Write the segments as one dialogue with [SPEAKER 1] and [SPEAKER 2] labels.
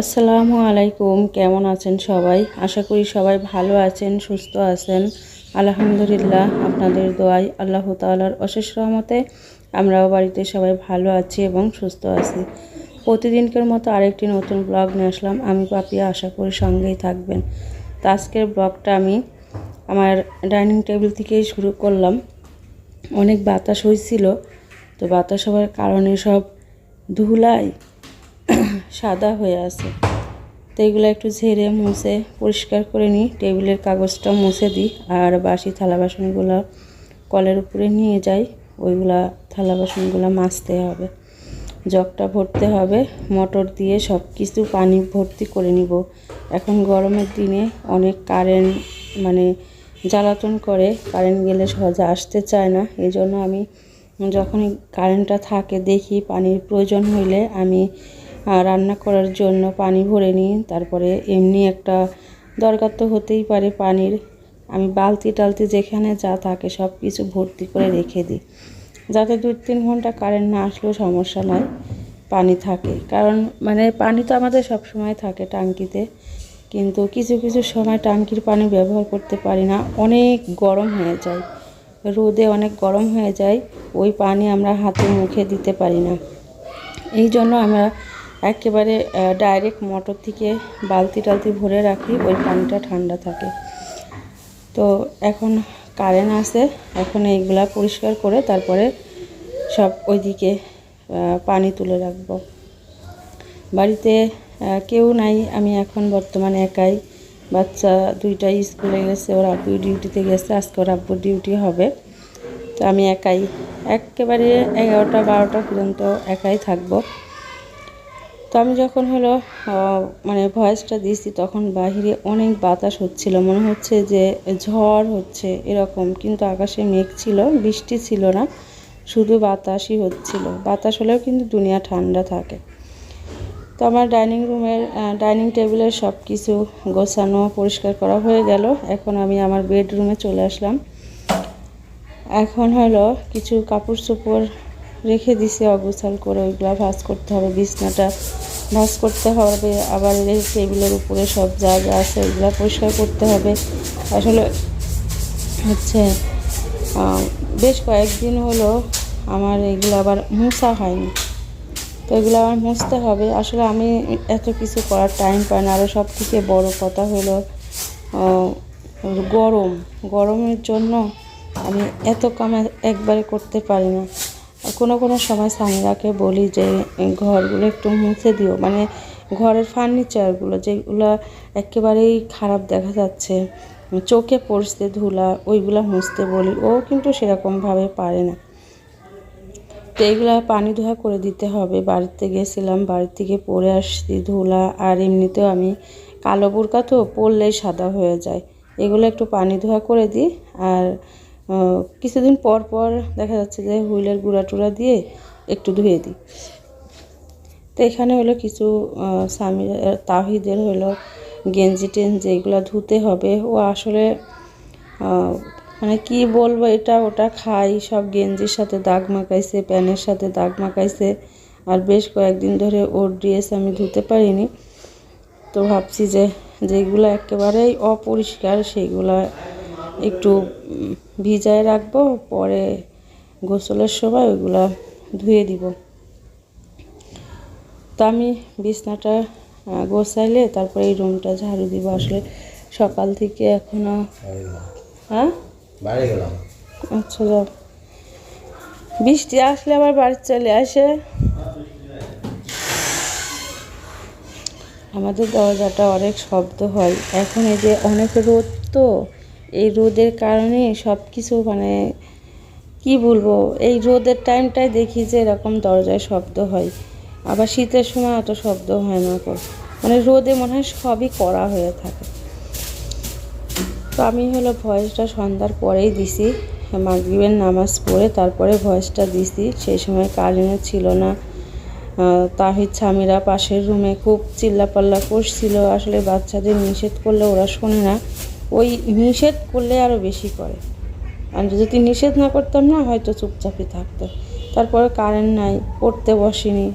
[SPEAKER 1] আসসালামু আলাইকুম, কেমন আছেন সবাই? আশা করি সবাই ভালো আছেন, সুস্থ আছেন। আলহামদুলিল্লাহ, আপনাদের দোয়াই আল্লাহ তাআলার অশেষ রহমতে আমরাও বাড়িতে সবাই ভালো আছি এবং সুস্থ আছি। প্রতিদিনকের মতো আরেকটি নতুন ব্লগ নিয়ে আসলাম। আমি পাপিয়া, আশা করি সঙ্গেই থাকবেন। তো আজকের ব্লগটা আমি আমার ডাইনিং টেবিল থেকেই শুরু করলাম। অনেক বাতাস হয়েছিল তো বাতাস হওয়ার কারণে সব ধুলাই সাদা হয়ে আছে। তো এগুলো একটু ঝেড়ে, মুছে, পরিষ্কার করে নিই। টেবিলের কাগজটা মুছে দিই আর বাসি থালা বাসনগুলো কলের উপরে নিয়ে যাই। ওইগুলা থালা বাসনগুলো মাজতে হবে। জগটা ভরতে হবে। মোটর দিয়ে সব কিছু পানি ভর্তি করে নিব। এখন গরমের দিনে অনেক কারেন্ট মানে জ্বালাতন করে, কারেন্ট গেলে সহজে আসতে চায় না। এই জন্য আমি যখনই কারেন্টটা থাকে দেখি পানির প্রয়োজন হইলে আমি রান্না করার জন্য পানি ভরে নিই। তারপরে এমনি একটা দরকার তো হতেই পারে পানির। আমি বালতি টালতি যেখানে যা থাকে সব কিছু ভর্তি করে রেখে দিই। যাতে দু তিন ঘণ্টা কারেন্ট না আসলেও সমস্যা নয়, পানি থাকে। কারণ মানে পানি তো আমাদের সব সময় থাকে টাঙ্কিতে। কিন্তু কিছু কিছু সময় টাঙ্কির পানি ব্যবহার করতে পারি না। অনেক গরম হয়ে যায়। রোদে অনেক গরম হয়ে যায়। ওই পানি আমরা হাতে মুখে দিতে পারি না। এই জন্য আমরা একেবারে ডাইরেক্ট মোটর থেকে বালতি টালতি ভরে রাখি, ওই পানিটা ঠান্ডা থাকে। তো এখন কারেন্ট আসে এখন এইগুলা পরিষ্কার করে তারপরে সব ওইদিকে পানি তুলে রাখব। বাড়িতে কেউ নাই, আমি এখন বর্তমানে একাই। বাচ্চা দুইটাই স্কুলে গেছে, ওর আব্বু ডিউটিতে গেছে, আজকে ওর আব্বুর ডিউটি হবে। তো আমি একাই, একেবারে এগারোটা বারোটা পর্যন্ত একাই থাকব। তো আমি যখন হলো মানে ভয়েসটা দিয়েছি, তখন বাহিরে অনেক বাতাস হচ্ছিল। মনে হচ্ছে যে ঝড় হচ্ছে এরকম, কিন্তু আকাশে মেঘ ছিল, বৃষ্টি ছিল না, শুধু বাতাসই হচ্ছিল। বাতাস হলেও কিন্তু দুনিয়া ঠান্ডা থাকে। তো আমার ডাইনিং রুমের ডাইনিং টেবিলের সব কিছু গোছানো, পরিষ্কার করা হয়ে গেল। এখন আমি আমার বেডরুমে চলে আসলাম। এখন হলো কিছু কাপড় চোপড় রেখে দিছে অগোছাল করে ওইগুলা ভাজ করতে হবে, বিছনাটা ভাজ করতে হবে, আবার টেবিলের উপরে সব যা যা আছে ওইগুলো পরিষ্কার করতে হবে। আসলে হচ্ছে বেশ কয়েকদিন হলো আমার এগুলো আবার মুছা হয়নি। তো এগুলো আমার মুছতে হবে। আসলে আমি এত কিছু করার টাইম পাই না। আরও সব থেকে বড় কথা হলো গরম। গরমের জন্য আমি এত কাম একবারে করতে পারি না। কোনো কোনো সময় সামিরাকে বলি যে ঘরগুলো একটু মুছে দিও। মানে ঘরের ফার্নিচারগুলো যেগুলো একেবারেই খারাপ দেখা যাচ্ছে, চোখে পড়ছে ধুলা, ওইগুলো মুছতে বলি। ও কিন্তু সেরকমভাবে পারে না। তো এইগুলো পানি ধোয়া করে দিতে হবে। বাড়িতে গেছিলাম বাড়ি থেকে পরে আসছি ধুলা। আর এমনিতেও আমি কালো বুরকা তো পরলেই সাদা হয়ে যায়। এগুলো একটু পানি ধোয়া করে দিই। আর কিছুদিন পর পর দেখা যাচ্ছে যে হুইলের গুঁড়া টুড়া দিয়ে একটু ধুয়ে দিই। তো এখানে হলো কিছু স্বামী তাহিদের হলো গেঞ্জি টেঞ্জি এগুলো ধুতে হবে। ও আসলে মানে কি বলব এটা, ওটা খাই, সব গেঞ্জির সাথে দাগ মাখাইছে প্যানের সাথে দাগ মাখাইছে। আর বেশ কয়েকদিন ধরে ওর ড্রেস আমি ধুতে পারিনি। তো ভাবছি যে, যেগুলো একেবারেই অপরিষ্কার সেইগুলো একটু ভিজায় রাখব পরে গোসলের সময় ওইগুলো ধুয়ে দিব। তো আমি বিছনাটা গোছাইলে তারপরে এই রুমটা ঝাড়ু দিব। আসলে সকাল থেকে এখনও হ্যাঁ?
[SPEAKER 2] বাইরে গেলাম।
[SPEAKER 1] আচ্ছা যাও। বৃষ্টি আসলে আবার বাড়ি চলে আসে। আমাদের দরজাটা অনেক শব্দ হয়। এখন এই যে অনেক রোদ তো এই রোদের কারণে সব কিছু মানে কি বলব, এই রোদের টাইমটাই দেখি যে এরকম দরজায় শব্দ হয়। আবার শীতের সময় অত শব্দ হয় না মানে রোদে মনে হয় সবই করা হয়ে থাকে। তো আমি হলো ভয়েসটা সন্ধ্যার পরেই দিছি, মাগরিবের নামাজ পড়ে তারপরে ভয়েসটা দিছি। সেই সময় কারেন্টও ছিল না তাহিদ স্বামীরা পাশের রুমে খুব চিল্লাপাল্লা করছিল। আসলে বাচ্চাদের নিষেধ করলে ওরা শোনে না। ওই নিষেধ করলে আরও বেশি করে। আর যদি নিষেধ না করতাম না, হয়তো চুপচাপই থাকতো তারপরে কারেন্ট নাই, পড়তে বসিনি,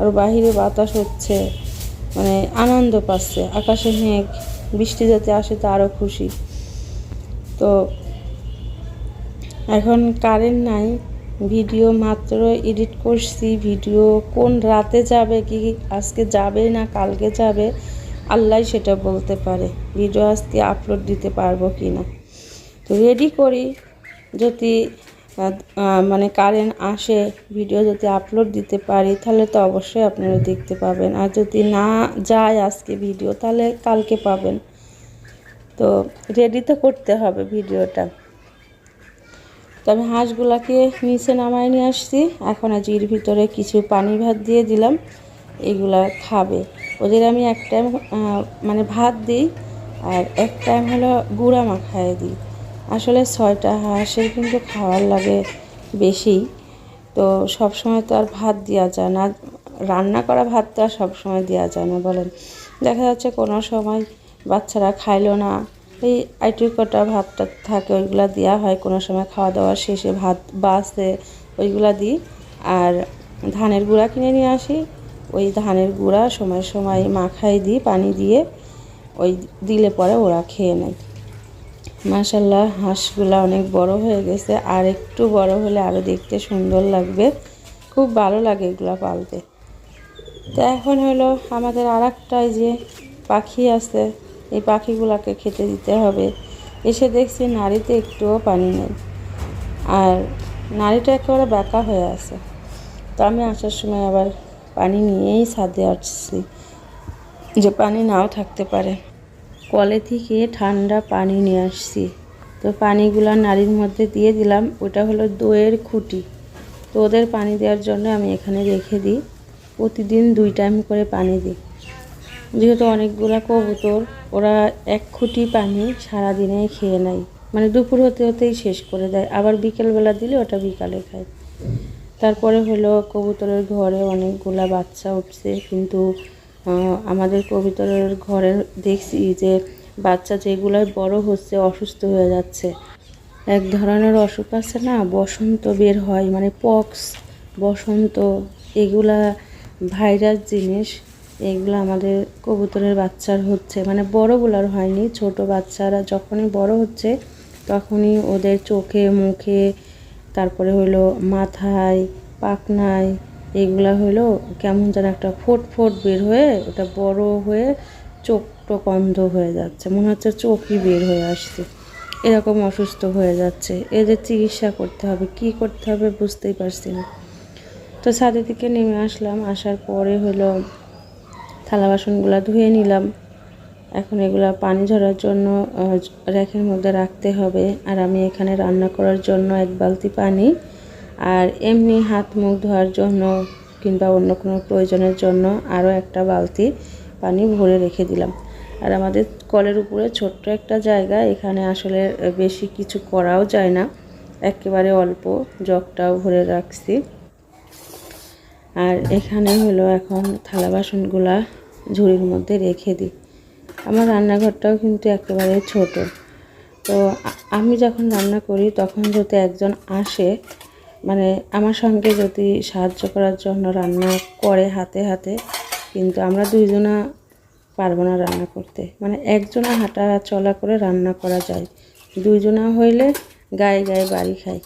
[SPEAKER 1] আর বাহিরে বাতাস হচ্ছে মানে আনন্দ পাচ্ছে, আকাশে মেঘ, বৃষ্টি যাতে আসে তো আরও খুশি। তো এখন কারেন্ট নাই ভিডিও মাত্র এডিট করছি ভিডিও কোন রাতে যাবে, কি আজকে যাবে না, কালকে যাবে আল্লাহ সেটা বলতে পারে। ভিডিও আজকে আপলোড দিতে পারব কি না তো রেডি করি। যদি মানে কারেন্ট আসে ভিডিও যদি আপলোড দিতে পারি, তাহলে তো অবশ্যই আপনারা দেখতে পাবেন। আর যদি না যায় আজকে ভিডিও তাহলে কালকে পাবেন। তো রেডি তো করতে হবে ভিডিওটা তো আমি হাঁসগুলাকে নিচে নামায় নিয়ে আসছি। এখন আজ এর ভিতরে কিছু পানি ভাত দিয়ে দিলাম। এগুলা খাবে। ওদের আমি এক টাইম মানে ভাত দিই, আর এক টাইম হলো গুঁড়া মাখায় দিই। আসলে ছয়টা হাঁসের কিন্তু খাওয়ার লাগে বেশি। তো সব সময় তো আর ভাত দেওয়া যায় না। রান্না করা ভাত তো আর সবসময় দেওয়া যায় না, বলেন। দেখা যাচ্ছে কোনো সময় বাচ্চারা খাইলো না, এই আইটুই কটা ভাতটা থাকে ওইগুলা দেওয়া হয়। কোনো সময় খাওয়া দাওয়া শেষে ভাত বাসে ওইগুলা দিই। আর ধানের গুঁড়া কিনে নিয়ে আসি ওই ধানের গুঁড়া সময় সময় মাখাই দিই পানি দিয়ে ওই দিলে পরে ওরা খেয়ে নেয়। মাশাল্লাহ, হাঁসগুলা অনেক বড় হয়ে গেছে। আর একটু বড় হলে আরও দেখতে সুন্দর লাগবে। খুব ভালো লাগে এগুলা পালতে। তো এখন হলো আমাদের আর একটাই যে পাখি আছে, এই পাখিগুলাকে খেতে দিতে হবে। এসে দেখছি নাড়িতে একটুও পানি নেই। আর নাড়িটা একেবারে বাঁকা হয়ে আছে। তো আমি আসার সময় আবার পানি নিয়েই ছাদে আসছি। যে পানি নাও থাকতে পারে। কলে থেকে ঠান্ডা পানি নিয়ে আসছি। তো পানিগুলো নাড়ির মধ্যে দিয়ে দিলাম। ওটা হলো দইয়ের খুঁটি। তো ওদের পানি দেওয়ার জন্য আমি এখানে রেখে দিই। প্রতিদিন দুই টাইম করে পানি দিই। যেহেতু অনেকগুলো কবুতর, ওরা এক খুঁটি পানি সারাদিনে খেয়ে নেয়। মানে দুপুর হতে হতেই শেষ করে দেয়। আবার বিকেলবেলা দিলে ওটা বিকালে খায়। তারপরে হলো কবুতরের ঘরে অনেকগুলা বাচ্চা উঠছে, কিন্তু আমাদের কবুতরের ঘরে দেখছি যে বাচ্চা যেগুলোয় বড় হচ্ছে অসুস্থ হয়ে যাচ্ছে। এক ধরনের অসুখ আছে না, বসন্ত বের হয় মানে পক্স, বসন্ত, এগুলা ভাইরাস জিনিস, এগুলো আমাদের কবুতরের বাচ্চার হচ্ছে। মানে বড়গুলার হয়নি, ছোট বাচ্চারা যখনই বড় হচ্ছে, তখনই ওদের চোখে, মুখে তারপরে হলো মাথায়, পাখনায়, এগুলা হলো কেমন যেন একটা ফোট ফোট বের হয়ে ওটা বড় হয়ে চোখ টোক অন্ধ হয়ে যাচ্ছে। মনে হচ্ছে চোখই বের হয়ে আসছে। এরকম অসুস্থ হয়ে যাচ্ছে। এদের চিকিৎসা করতে হবে, কি করতে হবে বুঝতেই পারছি না। তো ছাদের দিকে নেমে আসলাম। আসার পরে হলো থালা বাসনগুলো ধুয়ে নিলাম। এখন এগুলো পানি ঝরার জন্য র্যাকের মধ্যে রাখতে হবে। আর আমি এখানে রান্না করার জন্য এক বালতি পানি আর এমনি হাত মুখ ধোয়ার জন্য কিংবা অন্য কোনো প্রয়োজনের জন্য আরও একটা বালতি পানি ভরে রেখে দিলাম। আর আমাদের কলের উপরে ছোট্ট একটা জায়গা, এখানে আসলে বেশি কিছু করাও যায় না। একেবারে অল্প জগটাও ভরে রাখছি। আর এখানে হলো এখন থালা বাসনগুলা ঝুড়ির মধ্যে রেখে দিই আমার রান্নাঘরটাও কিন্তু একেবারে ছোট। তো আমি যখন রান্না করি, তখন যদি একজন আসে মানে আমার সঙ্গে যদি সাহায্য করার জন্য রান্না করে হাতে হাতে, কিন্তু আমরা দুইজনা পারব না রান্না করতে। মানে একজনা হাঁটা চলা করে রান্না করা যায়। দুইজনা হইলে গায়ে গায়ে বাড়ি খায়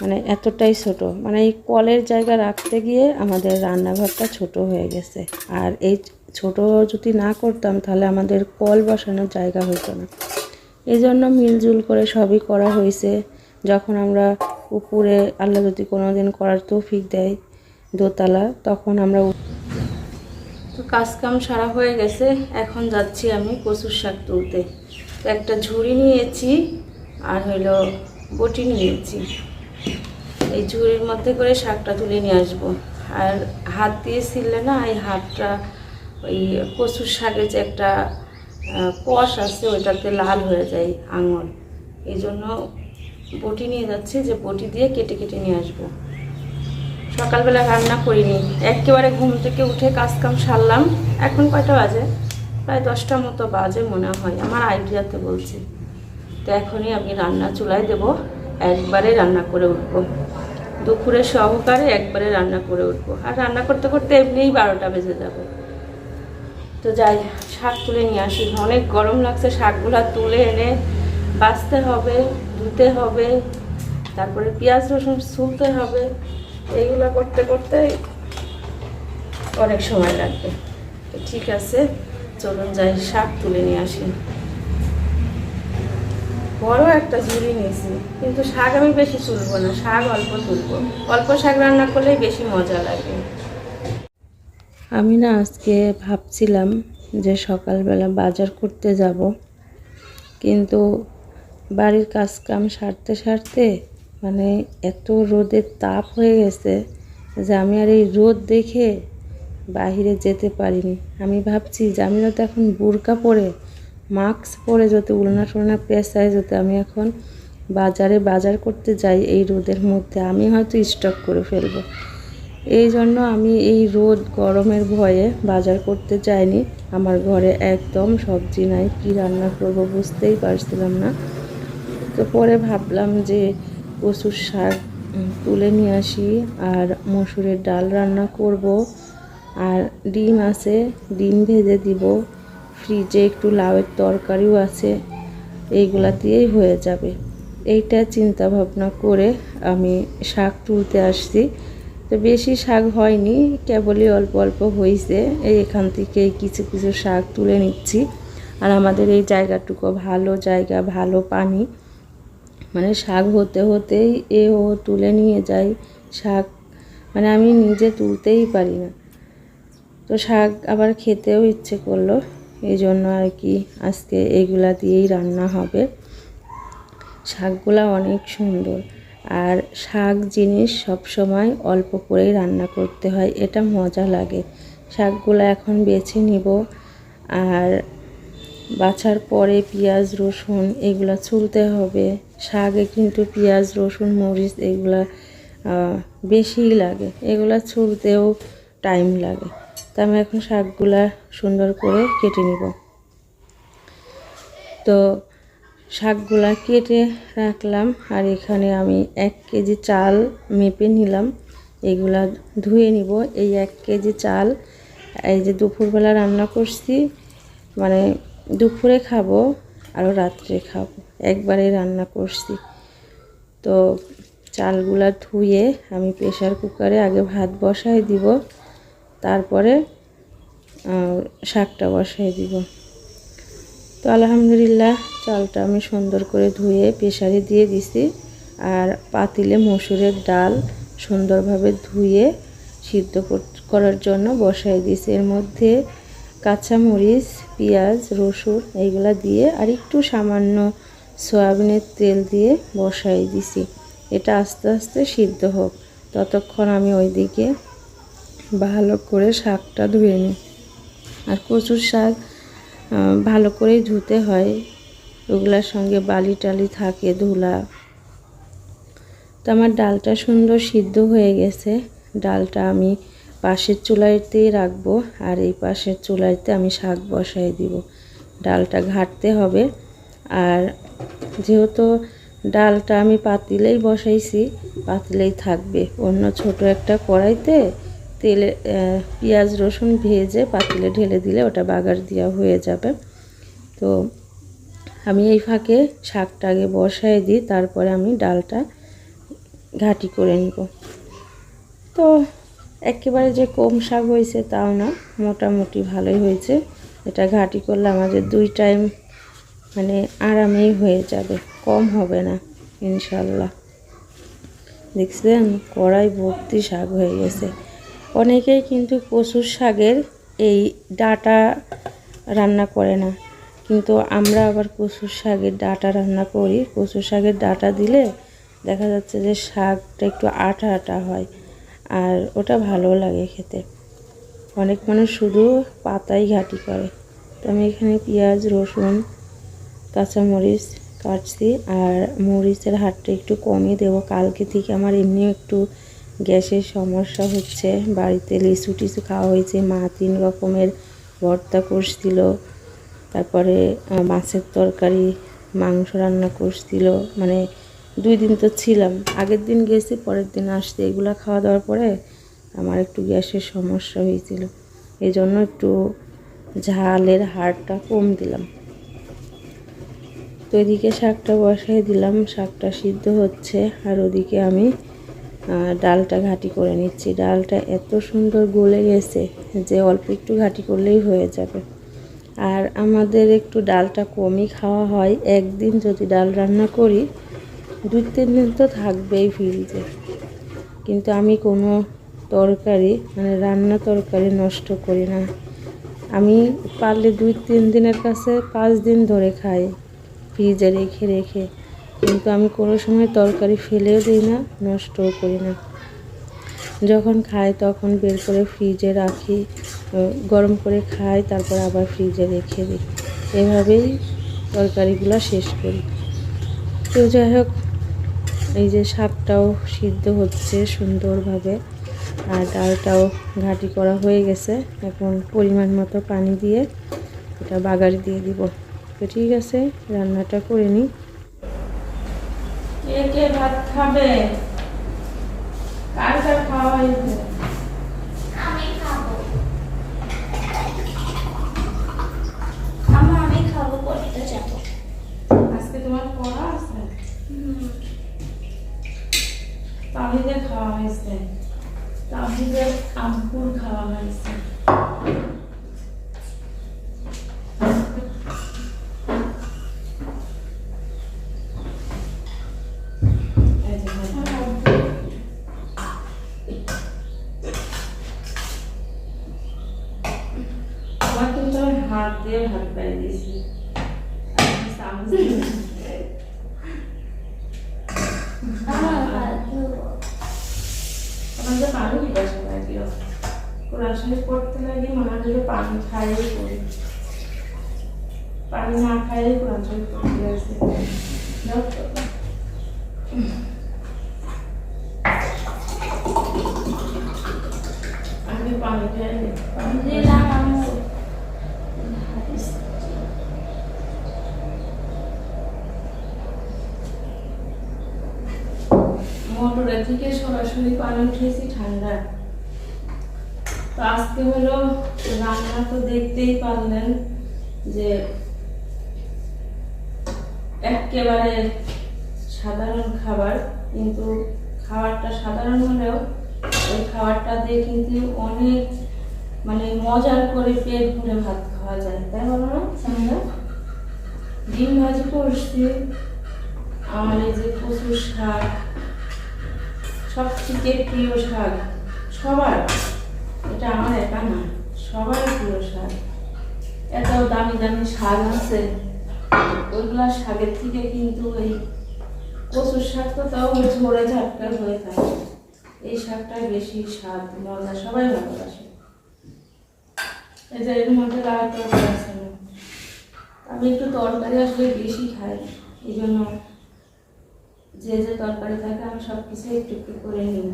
[SPEAKER 1] মানে এতটাই ছোট। মানে এই কলের জায়গা রাখতে গিয়ে আমাদের রান্নাঘরটা ছোট হয়ে গেছে। আর এই ছোট যদি না করতাম, তাহলে আমাদের কল বসানোর জায়গা হতো না। এই জন্য মিলজুল করে সবই করা হয়েছে যখন আমরা উপরে আল্লাহ যদি কোনো দিন করার তৌফিক দেয় দোতলা, তখন আমরা তো কাজ কাম সারা হয়ে গেছে। এখন যাচ্ছি আমি কচুর শাক তুলতে। তো একটা ঝুড়ি নিয়েছি আর হইল বটি নিয়েছি। এই ঝুড়ির মধ্যে করে শাকটা তুলে নিয়ে আসব। আর হাত দিয়ে ছিললে না, এই হাতটা ওই কচুর শাকের যে একটা কষ আছে, ওইটাতে লাল হয়ে যায় আঙুল এই জন্য বটি নিয়ে যাচ্ছি, যে বটি দিয়ে কেটে কেটে নিয়ে আসব। সকালবেলা রান্না করিনি। একেবারে ঘুম থেকে উঠে কাজ কাম সারলাম। এখন কয়টা বাজে? প্রায় দশটার মতো বাজে মনে হয়, আমার আইডিয়াতে বলছি। তো এখনই আমি রান্না চুলায় দেব, একবারে রান্না করে উঠবো। দুপুরে সহকারে একবারে রান্না করে উঠবো। আর রান্না করতে করতে এমনিই বারোটা বেজে যাবে। তো যাই, শাক তুলে নিয়ে আসি। অনেক গরম লাগছে, শাকগুলা তুলে এনে বাছতে হবে, ধুতে হবে, তারপরে পেঁয়াজ, রসুন ছুলতে হবে। এইগুলো করতে করতে অনেক সময় লাগবে। তো ঠিক আছে, চলুন যাই, শাক তুলে নিয়ে আসি। বড় একটা ঝুড়ি নিয়েছি, কিন্তু শাক আমি বেশি তুলবো না, শাক অল্প তুলবো। অল্প শাক রান্না করলেই বেশি মজা লাগে। আমি না আজকে ভাবছিলাম যে সকালবেলা বাজার করতে যাব, কিন্তু বাড়ির কাজ কাম সারতে সারতে মানে এত রোদের তাপ হয়ে গেছে যে আমি আর এই রোদ দেখে বাহিরে যেতে পারিনি। আমি ভাবছি যে আমি তো এখন বুরকা পরে, মাস্ক পরে যাতে উলনা টুলনা পেঁচায় যাতে আমি এখন বাজারে বাজার করতে যাই এই রোদের মধ্যে, আমি হয়তো স্টক করে ফেলব। এই জন্য আমি এই রোদ গরমের ভয়ে বাজার করতে যাইনি আমার ঘরে একদম সবজি নাই, কি রান্না করব বুঝতেই পারছিলাম না। তো পরে ভাবলাম যে কচুর শাক তুলে নিয়ে আসি আর মসুরের ডাল রান্না করব। আর ডিম আছে, ডিম ভেজে দিব। ফ্রিজে একটু লাউয়ের তরকারিও আছে, এইগুলা দিয়েই হয়ে যাবে। এইটা চিন্তা ভাবনা করে আমি শাক তুলতে আসছি। তো বেশি শাক হয়নি, কেবলই অল্প অল্প হয়েছে এই এখান থেকে কিছু কিছু শাক তুলে নিচ্ছি। আর আমাদের এই জায়গাটুকু ভালো জায়গা, ভালো পানি। মানে শাক হতে হতেই এ ও তুলে নিয়ে যায় শাক। মানে আমি নিজে তুলতেই পারি না। তো শাক আবার খেতেও ইচ্ছে করল, এই জন্য আর কি আজকে এগুলা দিয়েই রান্না হবে। শাকগুলা অনেক সুন্দর। আর শাক জিনিস সব সময় অল্প করেই রান্না করতে হয়, এটা মজা লাগে। শাকগুলো এখন বেছে নিব, আর বাছার পরে পেঁয়াজ, রসুন এগুলো ছুলতে হবে। শাকে কিন্তু পেঁয়াজ, রসুন, মরিচ এগুলা বেশিই লাগে। এগুলো ছুলতেও টাইম লাগে। তা আমি এখন শাকগুলা সুন্দর করে কেটে নিব। তো শাকগুলা কেটে রাখলাম, আর এখানে আমি এক কেজি চাল মেপে নিলাম। এগুলা ধুয়ে নিব। এই এক কেজি চাল, এই যে দুপুরবেলা রান্না করছি মানে দুপুরে খাব আরও রাত্রে খাব। একবারে রান্না করছি। তো চালগুলা ধুয়ে আমি প্রেশার কুকারে আগে ভাত বসাই দিব, তারপরে শাকটা বসাই দিব। তো আলহামদুলিল্লাহ চালটা আমি সুন্দর করে ধুয়ে প্রেশারে দিয়ে দিছি। আর পাতিলে মসুরের ডাল সুন্দরভাবে ধুয়ে সিদ্ধ করার জন্য বসাই দিছি। এর মধ্যে কাঁচামরিচ, পেঁয়াজ, রসুন এইগুলা দিয়ে আর একটু সামান্য সয়াবিনের তেল দিয়ে বসাই দিছি। এটা আস্তে আস্তে সিদ্ধ হোক। ততক্ষণ আমি ওইদিকে ভালো করে শাকটা ধুয়ে নিই। আর কচুর শাক ভালো করেই ধুতে হয়। ওগুলার সঙ্গে বালি টালি থাকে ধুলা। তো আমার ডালটা সুন্দর সিদ্ধ হয়ে গেছে। ডালটা আমি পাশের চুলাইতেই রাখব আর এই পাশের চুলাইতে আমি শাক বসাই দিব। ডালটা ঘাটতে হবে। আর যেহেতু ডালটা আমি পাতিলেই বসাইছি, পাতিলেই থাকবে। অন্য ছোট একটা কড়াইতে তেলে পেঁয়াজ, রসুন ভেজে পাতিলে ঢেলে দিলে ওটা বাগার দেওয়া হয়ে যাবে। তো আমি এই ফাঁকে শাকটা আগে বসাই দিই, তারপরে আমি ডালটা ঘাটি করে নিব। তো একেবারে যে কম শাক হয়েছে তাও না, মোটামুটি ভালোই হয়েছে। এটা ঘাটি করলে আমাদের দুই টাইম মানে আরামেই হয়ে যাবে, কম হবে না, ইনশাল্লাহ। দেখছেন? কড়াই ভর্তি শাক হয়ে গেছে। অনেকেই কিন্তু কচুর শাকের এই ডাটা রান্না করে না। কিন্তু আমরা আবার কচুর শাকের ডাটা রান্না করি। কচুর শাকের ডাটা দিলে দেখা যাচ্ছে যে শাকটা একটু আটা আটা হয় আর ওটা ভালো লাগে খেতে। অনেক মানুষ শুধু পাতাই ঘাটি করে। তো আমি এখানে পেঁয়াজ, রসুন, কাঁচামরিচ কাটছি আর মরিচের হারটা একটু কমই দেবো। কালকে থেকে আমার এমনিও একটু গ্যাসের সমস্যা হচ্ছে। বাড়িতে লিচু টিচু খাওয়া হয়েছে। মা তিন রকমের ভর্তা করছিল তারপরে মাছের তরকারি, মাংস রান্না করছিল মানে দুই দিন তো ছিলাম। আগের দিন গেছি, পরের দিন আসতে এগুলো খাওয়া দাওয়ার পরে আমার একটু গ্যাসের সমস্যা হয়েছিল। এই জন্য একটু ঝালের হাড়টা কম দিলাম। তো এদিকে শাকটা বসাই দিলাম। শাকটা সিদ্ধ হচ্ছে। আর ওদিকে আমি ডালটা ঘাটি করে নিচ্ছি। ডালটা এত সুন্দর গলে গেছে যে অল্প একটু ঘাটি করলেই হয়ে যাবে। আর আমাদের একটু ডালটা কমই খাওয়া হয়। একদিন যদি ডাল রান্না করি দুই তিন দিন তো থাকবেই ফ্রিজে। কিন্তু আমি কোনো তরকারি মানে রান্না তরকারি নষ্ট করি না। আমি পারলে দুই তিন দিনের কাছে পাঁচ দিন ধরে খাই, ফ্রিজে রেখে রেখে। কিন্তু আমি কোনো সময় তরকারি ফেলেও দিই না, নষ্টও করি না। যখন খাই তখন বের করে ফ্রিজে রাখি গরম করে খাই, তারপর আবার ফ্রিজে রেখে দিই। এভাবেই তরকারিগুলো শেষ করি। তো যাই হোক, এই যে শাকটাও সিদ্ধ হচ্ছে সুন্দরভাবে, আর ডালটাও ঘাটি করা হয়ে গেছে। এখন পরিমাণ মতো পানি দিয়ে এটা বাগার দিয়ে দিব। তো ঠিক আছে, রান্নাটা করে নিই। কে কে ভাত খাবে? কার কার খাওয়া হয়েছে
[SPEAKER 2] আমি খাব। আমা আমি খাব পড়তে যাব
[SPEAKER 1] আজকে তোমার পড়া আছে? তাহিদের খাওয়া হয়েছে। তাহিদের আম্পুর খাওয়া হয়েছে এই যে ভাত। আমার কিন্তু আমি হাত দিয়ে ভাত পাই দিয়েছি আমি চামচ দিয়ে
[SPEAKER 2] আমার ভালো
[SPEAKER 1] আমাদের পানি পিপাসা লাগল কোরআন শরীফ পড়তে লাগি মনে হয় পানি খাইয়ে পড়ি। পানি না খাইয়ে কোরআন শরীফ পড়তে দাও আমি পানি খাই পানি দিয়ে
[SPEAKER 2] আমু
[SPEAKER 1] থেকে সরাসরি পানি উঠিয়েছি ঠান্ডা তো আজকে হলো রান্না তো দেখতেই পারলেন যে একেবারে সাধারণ খাবার, কিন্তু খাবারটা সাধারণ হলেও ওই খাবারটা দিয়ে কিন্তু অনেক মানে মজার করে পেট ভরে ভাত খাওয়া যায়। তাই বলো না সামনে ডিম ভাজি করছি, আমার এই যে কচুর শাক সবথেকে প্রিয় শাক, সবার, এটা আমার একা না সবার প্রিয় শাক। এত দামি দামি শাক আছে ওইগুলা শাকের থেকে কিন্তু এই কচুর শাক তো তাও ঝরে ঝাপটা হয়ে থাকে। এই শাকটা বেশি স্বাদ, মজা, সবাই ভালোবাসে। এর মধ্যে আছে। না। আমি একটু তরকারি আসলে বেশি খাই, এই জন্য যে যে তরকারি থাকে, আমি সব কিছু একটু একটু করে নিই।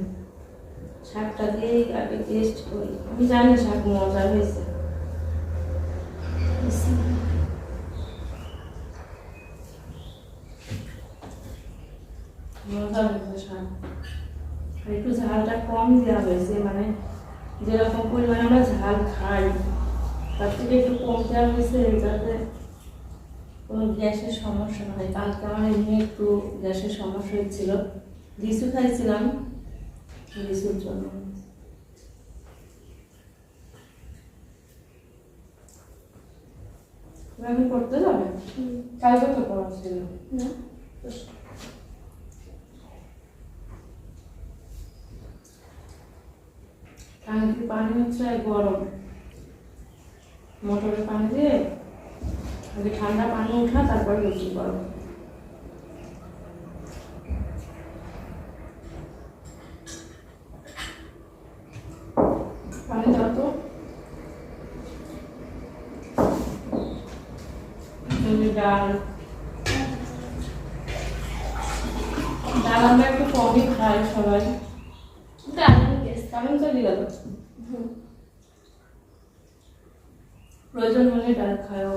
[SPEAKER 1] শাকটা দিয়েই আগে টেস্ট করি। আমি জানি শাক মজা হয়েছে। মজা হয়েছে শাক। একটু ঝালটা কম দেওয়া হয়েছে মানে যেরকম পরিমাণে আমরা ঝাল খাই, তার থেকে একটু কম দেওয়া হয়েছে, যাতে কোনো গ্যাসের সমস্যা হয়। কালকে আমার এমনি একটু গ্যাসের সমস্যা হয়েছিল। লিচু খাইছিলাম। লিচুর জন্য। এখন পড়তে যাবে? কালকে তো পড়া ছিল।
[SPEAKER 2] না।
[SPEAKER 1] টাঙ্কির পানি হচ্ছে গরম। মোটরের পানি দিয়ে আগে ঠান্ডা পানি উঠা তারপর লুচি করো। পানি দাও তো। ডাল। ডাল আমরা একটু কমই খাই সবাই। চলে গেল? প্রয়োজন হলে ডাল খাও